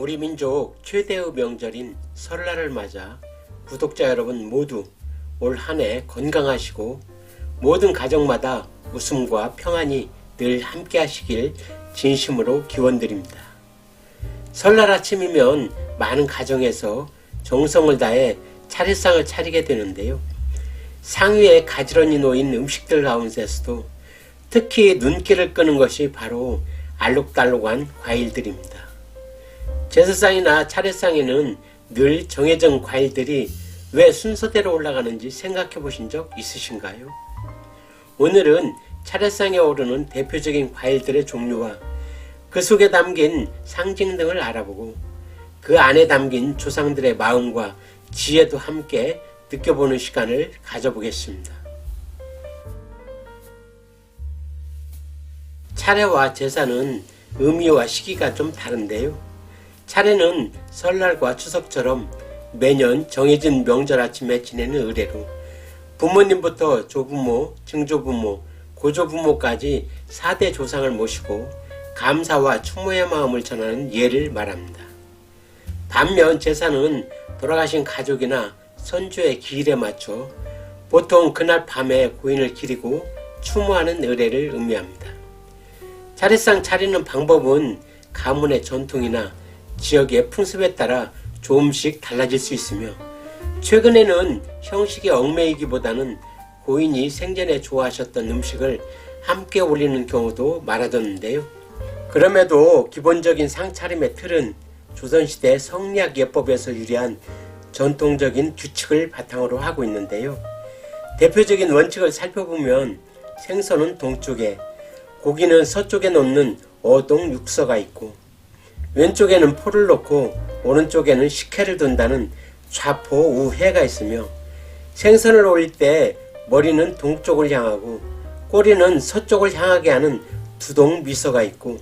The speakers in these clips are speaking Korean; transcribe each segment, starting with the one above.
우리 민족 최대의 명절인 설날을 맞아 구독자 여러분 모두 올 한 해 건강하시고 모든 가정마다 웃음과 평안이 늘 함께 하시길 진심으로 기원드립니다. 설날 아침이면 많은 가정에서 정성을 다해 차례상을 차리게 되는데요. 상위에 가지런히 놓인 음식들 가운데서도 특히 눈길을 끄는 것이 바로 알록달록한 과일들입니다. 제사상이나 차례상에는 늘 정해진 과일들이 왜 순서대로 올라가는지 생각해 보신 적 있으신가요? 오늘은 차례상에 오르는 대표적인 과일들의 종류와 그 속에 담긴 상징 등을 알아보고 그 안에 담긴 조상들의 마음과 지혜도 함께 느껴보는 시간을 가져보겠습니다. 차례와 제사는 의미와 시기가 좀 다른데요. 차례는 설날과 추석처럼 매년 정해진 명절 아침에 지내는 의례로 부모님부터 조부모, 증조부모, 고조부모까지 4대 조상을 모시고 감사와 추모의 마음을 전하는 예를 말합니다. 반면 제사는 돌아가신 가족이나 선조의 기일에 맞춰 보통 그날 밤에 고인을 기리고 추모하는 의례를 의미합니다. 차례상 차리는 방법은 가문의 전통이나 지역의 풍습에 따라 조금씩 달라질 수 있으며 최근에는 형식의 얽매이기보다는 고인이 생전에 좋아하셨던 음식을 함께 올리는 경우도 많아졌는데요. 그럼에도 기본적인 상차림의 틀은 조선시대 성리학 예법에서 유래한 전통적인 규칙을 바탕으로 하고 있는데요. 대표적인 원칙을 살펴보면 생선은 동쪽에, 고기는 서쪽에 놓는 어동 육서가 있고 왼쪽에는 포를 놓고 오른쪽에는 식혜를 둔다는 좌포 우회가 있으며 생선을 올릴 때 머리는 동쪽을 향하고 꼬리는 서쪽을 향하게 하는 두동 미소가 있고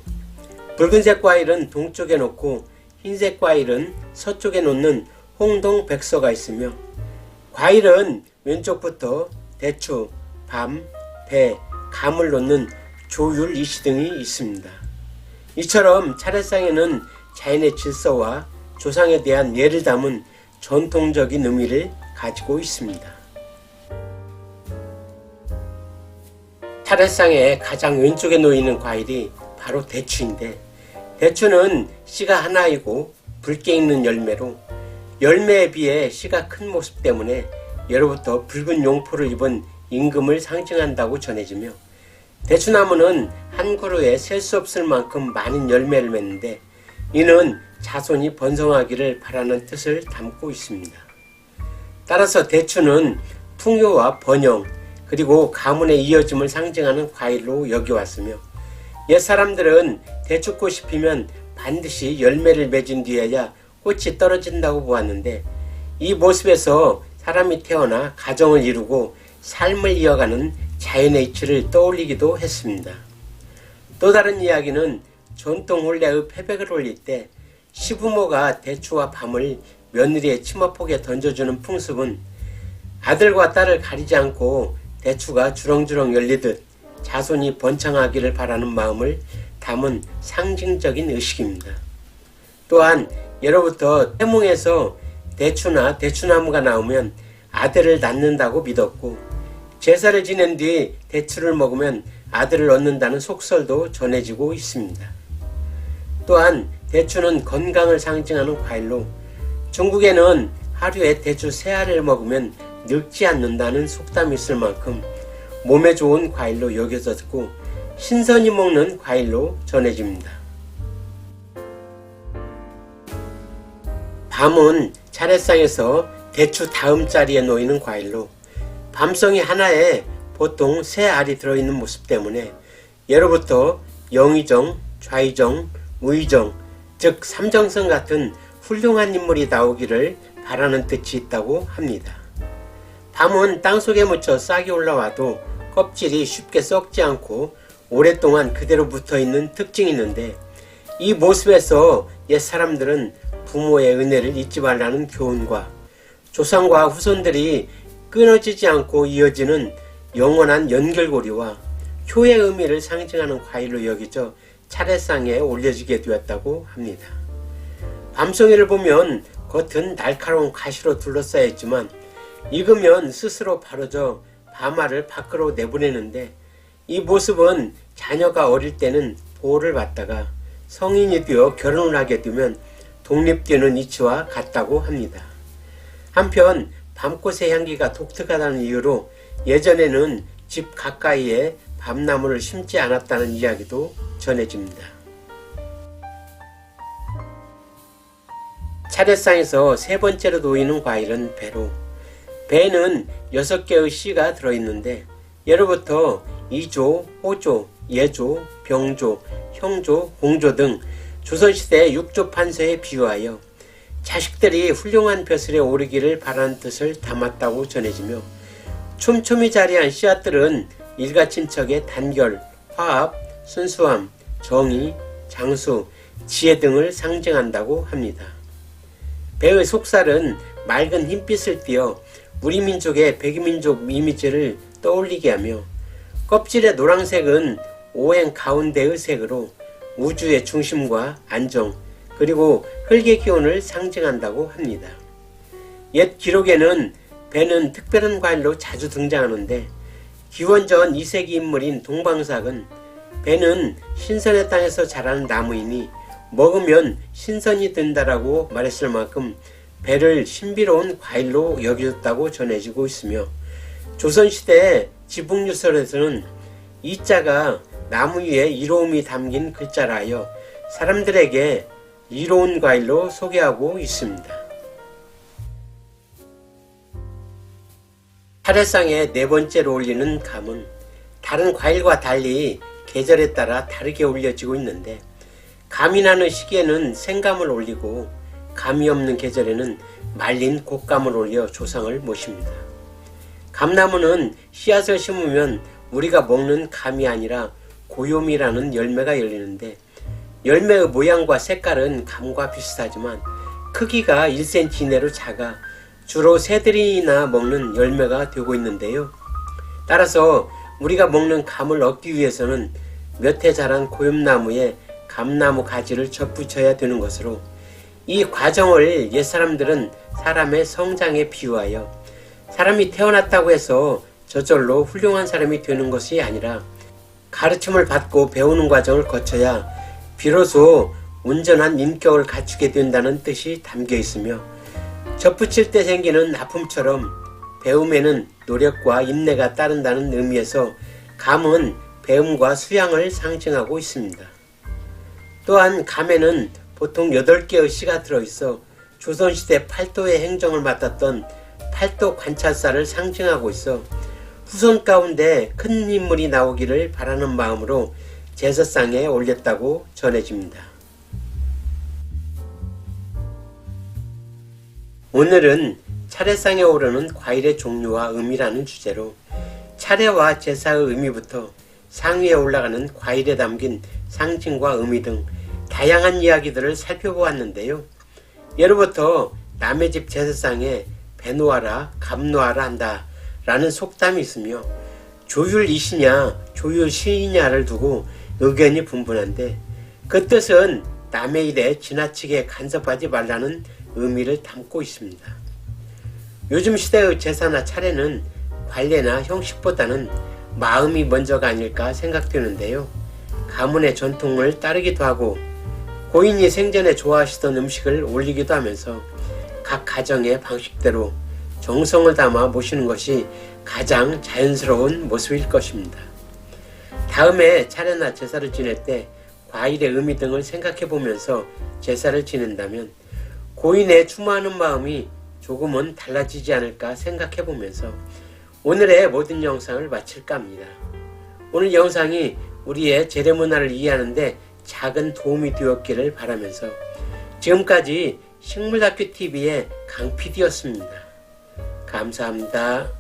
붉은색 과일은 동쪽에 놓고 흰색 과일은 서쪽에 놓는 홍동 백서가 있으며 과일은 왼쪽부터 대추, 밤, 배, 감을 놓는 조율 이시 등이 있습니다. 이처럼 차례상에는 자연의 질서와 조상에 대한 예를 담은 전통적인 의미를 가지고 있습니다. 차례상의 가장 왼쪽에 놓이는 과일이 바로 대추인데 대추는 씨가 하나이고 붉게 익는 열매로 열매에 비해 씨가 큰 모습 때문에 예로부터 붉은 용포를 입은 임금을 상징한다고 전해지며 대추나무는 한 그루에 셀 수 없을 만큼 많은 열매를 맺는데 이는 자손이 번성하기를 바라는 뜻을 담고 있습니다. 따라서 대추는 풍요와 번영 그리고 가문의 이어짐을 상징하는 과일로 여겨왔으며 옛 사람들은 대추꽃이 피면 반드시 열매를 맺은 뒤에야 꽃이 떨어진다고 보았는데 이 모습에서 사람이 태어나 가정을 이루고 삶을 이어가는 자연의 이치를 떠올리기도 했습니다. 또 다른 이야기는 전통 혼례의 패백을 올릴 때 시부모가 대추와 밤을 며느리의 치마폭에 던져주는 풍습은 아들과 딸을 가리지 않고 대추가 주렁주렁 열리듯 자손이 번창하기를 바라는 마음을 담은 상징적인 의식입니다. 또한 예로부터 태몽에서 대추나 대추나무가 나오면 아들을 낳는다고 믿었고 제사를 지낸 뒤 대추를 먹으면 아들을 얻는다는 속설도 전해지고 있습니다. 또한 대추는 건강을 상징하는 과일로 중국에는 하루에 대추 세 알을 먹으면 늙지 않는다는 속담이 있을 만큼 몸에 좋은 과일로 여겨졌고 신선히 먹는 과일로 전해집니다. 밤은 차례상에서 대추 다음 자리에 놓이는 과일로 밤송이 하나에 보통 세 알이 들어있는 모습 때문에 예로부터 영의정, 좌의정, 우의정, 즉 삼정성 같은 훌륭한 인물이 나오기를 바라는 뜻이 있다고 합니다. 밤은 땅속에 묻혀 싹이 올라와도 껍질이 쉽게 썩지 않고 오랫동안 그대로 붙어 있는 특징이 있는데 이 모습에서 옛 사람들은 부모의 은혜를 잊지 말라는 교훈과 조상과 후손들이 끊어지지 않고 이어지는 영원한 연결고리와 효의 의미를 상징하는 과일로 여기져 차례상에 올려지게 되었다고 합니다. 밤송이를 보면 겉은 날카로운 가시로 둘러싸여 있지만 익으면 스스로 바로져 밤알을 밖으로 내보내는데 이 모습은 자녀가 어릴 때는 보호를 받다가 성인이 되어 결혼을 하게 되면 독립되는 이치와 같다고 합니다. 한편 밤꽃의 향기가 독특하다는 이유로 예전에는 집 가까이에 밤나무를 심지 않았다는 이야기도 전해집니다. 차례상에서 세 번째로 놓이는 과일은 배로. 배는 여섯 개의 씨가 들어있는데 예로부터 이조, 호조, 예조, 병조, 형조, 공조 등 조선시대 육조 판서에 비유하여 자식들이 훌륭한 벼슬에 오르기를 바라는 뜻을 담았다고 전해지며 촘촘히 자리한 씨앗들은 일가친척의 단결, 화합, 순수함, 정의, 장수, 지혜 등을 상징한다고 합니다. 배의 속살은 맑은 흰빛을 띠어 우리 민족의 백이민족 이미지를 떠올리게 하며 껍질의 노란색은 오행 가운데의 색으로 우주의 중심과 안정 그리고 흙의 기운을 상징한다고 합니다. 옛 기록에는 배는 특별한 과일로 자주 등장하는데 기원전 2세기 인물인 동방삭은 배는 신선의 땅에서 자라는 나무이니 먹으면 신선이 된다라고 말했을 만큼 배를 신비로운 과일로 여겨졌다고 전해지고 있으며 조선시대 지붕유설에서는 이 자가 나무 위에 이로움이 담긴 글자라 하여 사람들에게 이로운 과일로 소개하고 있습니다. 차례상에 네 번째로 올리는 감은 다른 과일과 달리 계절에 따라 다르게 올려지고 있는데 감이 나는 시기에는 생감을 올리고 감이 없는 계절에는 말린 곶감을 올려 조상을 모십니다. 감나무는 씨앗을 심으면 우리가 먹는 감이 아니라 고요미라는 열매가 열리는데 열매의 모양과 색깔은 감과 비슷하지만 크기가 1cm 이내로 작아 주로 새들이나 먹는 열매가 되고 있는데요. 따라서 우리가 먹는 감을 얻기 위해서는 몇 해 자란 고염나무에 감나무 가지를 접붙여야 되는 것으로 이 과정을 옛사람들은 사람의 성장에 비유하여 사람이 태어났다고 해서 저절로 훌륭한 사람이 되는 것이 아니라 가르침을 받고 배우는 과정을 거쳐야 비로소 온전한 인격을 갖추게 된다는 뜻이 담겨 있으며 접붙일 때 생기는 아픔처럼 배움에는 노력과 인내가 따른다는 의미에서 감은 배움과 수양을 상징하고 있습니다. 또한 감에는 보통 8개의 씨가 들어있어 조선시대 팔도의 행정을 맡았던 팔도 관찰사를 상징하고 있어 후손 가운데 큰 인물이 나오기를 바라는 마음으로 제사상에 올렸다고 전해집니다. 오늘은 차례상에 오르는 과일의 종류와 의미라는 주제로 차례와 제사의 의미부터 상위에 올라가는 과일에 담긴 상징과 의미 등 다양한 이야기들을 살펴보았는데요. 예로부터 남의 집 제사상에 배 놓아라, 감 놓아라 한다 라는 속담이 있으며 조율이시냐, 조율시이냐를 두고 의견이 분분한데 그 뜻은 남의 일에 지나치게 간섭하지 말라는 의미를 담고 있습니다. 요즘 시대의 제사나 차례는 관례나 형식보다는 마음이 먼저가 아닐까 생각되는데요. 가문의 전통을 따르기도 하고 고인이 생전에 좋아하시던 음식을 올리기도 하면서 각 가정의 방식대로 정성을 담아 모시는 것이 가장 자연스러운 모습일 것입니다. 다음에 차례나 제사를 지낼 때 과일의 의미 등을 생각해 보면서 제사를 지낸다면 고인의 추모하는 마음이 조금은 달라지지 않을까 생각해 보면서 오늘의 모든 영상을 마칠까 합니다. 오늘 영상이 우리의 재래 문화를 이해하는데 작은 도움이 되었기를 바라면서 지금까지 식물다큐TV의 강PD였습니다. 감사합니다.